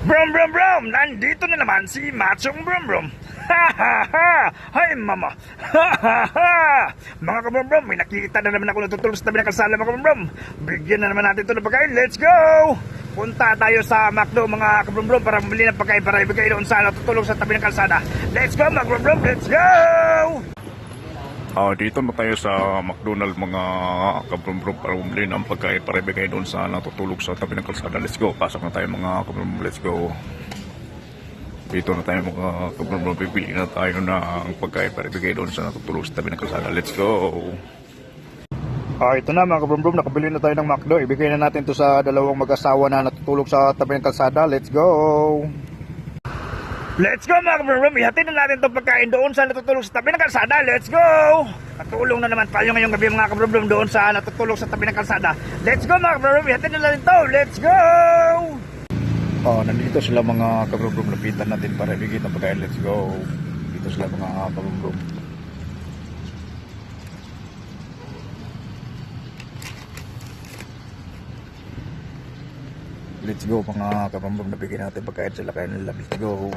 Brum brum brum! Nandito na naman si Machong Brum Brum! Ha ha ha! Hay mama! Ha ha ha! Mga kabrum brum, may nakikita na naman ako natutulog sa tabi ng kalsada mga kabrum brum! Bigyan na naman natin ito ng pagkain, let's go! Punta tayo sa McDo mga kabrum brum para bumili ng pagkain para ibigay doon sa natutulog sa tabi ng kalsada. Let's go mga kabrum brum, let's go! Ah, dito na tayo sa McDonald mga kabrumbrum para bumili ng pagkain para ibigay doon sa natutulog sa tabi ng kalsada. Let's go. Pasok na tayo mga kabrumbrum. Let's go. Dito na tayo mga kabrumbrum. Bibili na tayo ng pagkain para ibigay doon sa natutulog sa tabi ng kalsada. Let's go. Ah, ito na mga kabrum brum, nakabili na tayo ng McDo. Ibigay na natin to sa dalawang mag-asawa na natutulog sa tabi ng kalsada. Let's go! Let's go mga kabrum brum, ihatid na natin itong pagkain doon sa natutulog sa tabi ng kalsada. Let's go! Natulong na naman tayo ngayong gabi mga kabrum brum doon sa natutulog sa tabi ng kalsada. Let's go mga kabrum brum, ihatid na natin to. Let's go! Oh, nandito sila mga kabrum brum, lapitan natin para ibigay ng pagkain. Let's go! Dito sila mga kabrum brum. Let's go mga kapambam, nabigyan natin pagkain sila kaya nila. Let's go.